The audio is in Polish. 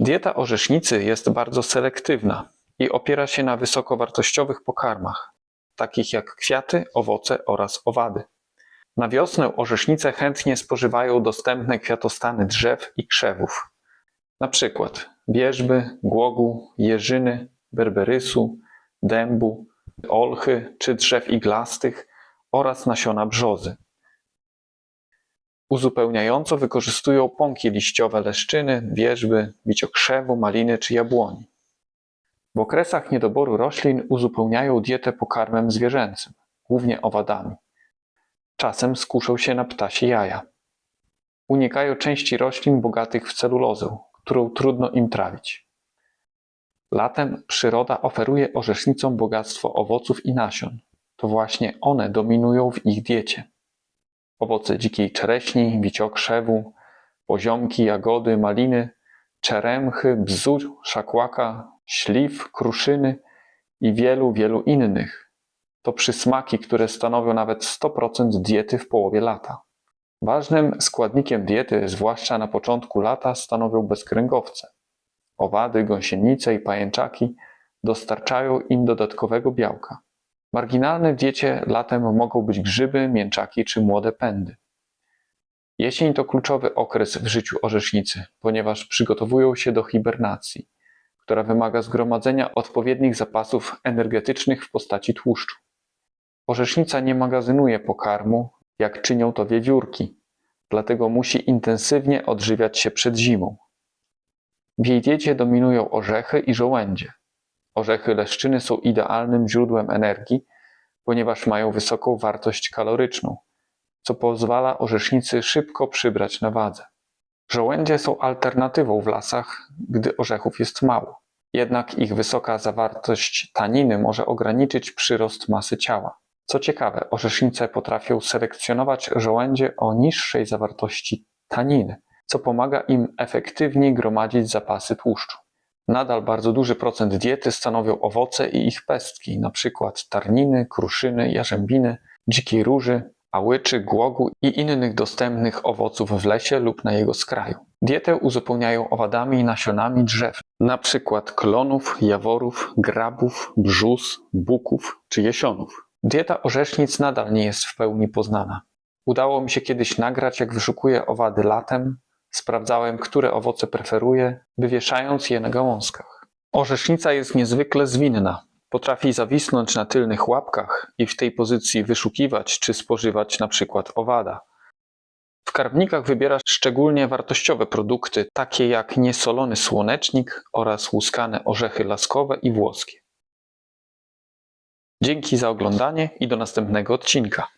Dieta orzesznicy jest bardzo selektywna i opiera się na wysokowartościowych pokarmach, takich jak kwiaty, owoce oraz owady. Na wiosnę orzesznice chętnie spożywają dostępne kwiatostany drzew i krzewów, na przykład głogu, jeżyny, berberysu, dębu, olchy czy drzew iglastych oraz nasiona brzozy. Uzupełniająco wykorzystują pąki liściowe leszczyny, wierzby, biciokrzewu, maliny czy jabłoni. W okresach niedoboru roślin uzupełniają dietę pokarmem zwierzęcym, głównie owadami. Czasem skuszą się na ptasie jaja. Unikają części roślin bogatych w celulozę, którą trudno im trawić. Latem przyroda oferuje orzesznicom bogactwo owoców i nasion. To właśnie one dominują w ich diecie. Owoce dzikiej czereśni, biciokrzewu, poziomki, jagody, maliny, czeremchy, bzu, szakłaka, śliw, kruszyny i wielu, wielu innych. To przysmaki, które stanowią nawet 100% diety w połowie lata. Ważnym składnikiem diety, zwłaszcza na początku lata, stanowią bezkręgowce. Owady, gąsienice i pajęczaki dostarczają im dodatkowego białka. Marginalne w diecie latem mogą być grzyby, mięczaki czy młode pędy. Jesień to kluczowy okres w życiu orzesznicy, ponieważ przygotowują się do hibernacji, która wymaga zgromadzenia odpowiednich zapasów energetycznych w postaci tłuszczu. Orzesznica nie magazynuje pokarmu, jak czynią to wiewiórki, dlatego musi intensywnie odżywiać się przed zimą. W jej diecie dominują orzechy i żołędzie. Orzechy leszczyny są idealnym źródłem energii, ponieważ mają wysoką wartość kaloryczną, co pozwala orzesznicy szybko przybrać na wadze. Żołędzie są alternatywą w lasach, gdy orzechów jest mało. Jednak ich wysoka zawartość taniny może ograniczyć przyrost masy ciała. Co ciekawe, orzesznice potrafią selekcjonować żołędzie o niższej zawartości taniny, co pomaga im efektywniej gromadzić zapasy tłuszczu. Nadal bardzo duży procent diety stanowią owoce i ich pestki, np. tarniny, kruszyny, jarzębiny, dzikiej róży, ałyczy, głogu i innych dostępnych owoców w lesie lub na jego skraju. Dietę uzupełniają owadami i nasionami drzew, np. klonów, jaworów, grabów, brzus, buków czy jesionów. Dieta orzesznic nadal nie jest w pełni poznana. Udało mi się kiedyś nagrać, jak wyszukuję owady latem, Sprawdzałem, które owoce preferuje, wywieszając je na gałązkach. Orzesznica jest niezwykle zwinna. Potrafi zawisnąć na tylnych łapkach i w tej pozycji wyszukiwać czy spożywać na przykład owada. W skarbnikach wybiera szczególnie wartościowe produkty, takie jak niesolony słonecznik oraz łuskane orzechy laskowe i włoskie. Dzięki za oglądanie i do następnego odcinka.